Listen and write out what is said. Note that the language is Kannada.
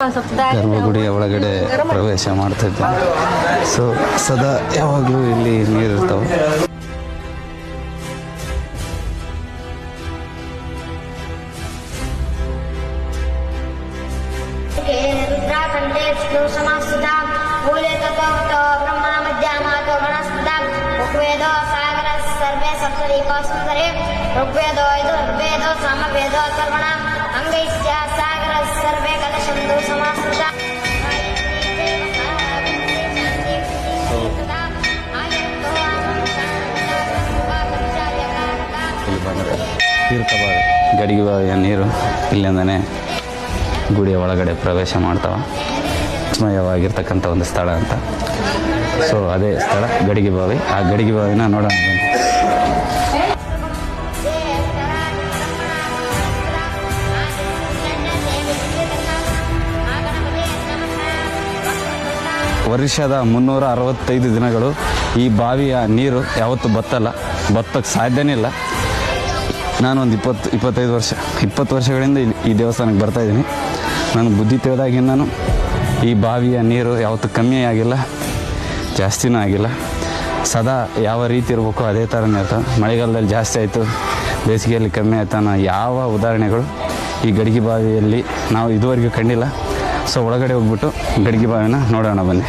ಗರ್ಭಗುಡಿಯ ಒಳಗಡೆ ಪ್ರವೇಶ ಮಾಡ್ತಿದ್ದೆ. ಸೊ ಸದಾ ಯಾವಾಗಲೂ ಇಲ್ಲಿ ನೀರಿರ್ತಾವೆ ಸರ್ವೇ ಸಪ್ತರಿ ಋಗ್ವೇದೋ ಇದು ಋಗ್ವೇದೋ ಸಮವೇದೋ ಸರ್ವಣ. ಇಲ್ಲಿ ಬಂದರೆ ತೀರ್ಥಬಾವಿ ಗಡಿಗೆ ಬಾವಿಯ ನೀರು ಇಲ್ಲಿಂದನೇ ಗುಡಿಯ ಒಳಗಡೆ ಪ್ರವೇಶ ಮಾಡ್ತಾವ. ಸ್ಮಯವಾಗಿರ್ತಕ್ಕಂಥ ಒಂದು ಸ್ಥಳ ಅಂತ. ಸೊ ಅದೇ ಸ್ಥಳ ಗಡಿಗೆ ಬಾವಿ. ಆ ಗಡಿಗೆ ಬಾವಿನ ನೋಡೋಣ. ವರ್ಷದ ಮುನ್ನೂರ ಅರವತ್ತೈದು ದಿನಗಳು ಈ ಬಾವಿಯ ನೀರು ಯಾವತ್ತೂ ಬತ್ತಲ್ಲ. ಬತ್ತಕ್ಕೆ ಸಾಧ್ಯನೇ ಇಲ್ಲ. ನಾನೊಂದು ಇಪ್ಪತ್ತು, ಇಪ್ಪತ್ತೈದು ವರ್ಷ, ಇಪ್ಪತ್ತು ವರ್ಷಗಳಿಂದ ಇಲ್ಲಿ ಈ ದೇವಸ್ಥಾನಕ್ಕೆ ಬರ್ತಾ ಇದ್ದೀನಿ. ನಾನು ಬುದ್ಧಿ ತಿಳಿದಾಗಿಂದನೂ ಈ ಬಾವಿಯ ನೀರು ಯಾವತ್ತೂ ಕಮ್ಮಿ ಆಗಿಲ್ಲ, ಜಾಸ್ತಿನೂ ಆಗಿಲ್ಲ. ಸದಾ ಯಾವ ರೀತಿ ಇರಬೇಕು ಅದೇ ಥರನೇ ಇರ್ತವೆ ಮಳೆಗಾಲದಲ್ಲಿ ಜಾಸ್ತಿ ಆಯಿತು, ಬೇಸಿಗೆಯಲ್ಲಿ ಕಮ್ಮಿ ಆಯ್ತು ಅನ್ನೋ ಯಾವ ಉದಾಹರಣೆಗಳು ಈ ಗಡಿಗೆ ಬಾವಿಯಲ್ಲಿ ನಾವು ಇದುವರೆಗೂ ಕಂಡಿಲ್ಲ. ಸೊ ಒಳಗಡೆ ಹೋಗ್ಬಿಟ್ಟು ಗಡಿಗೆ ಬಾವಿನ ನೋಡೋಣ ಬನ್ನಿ.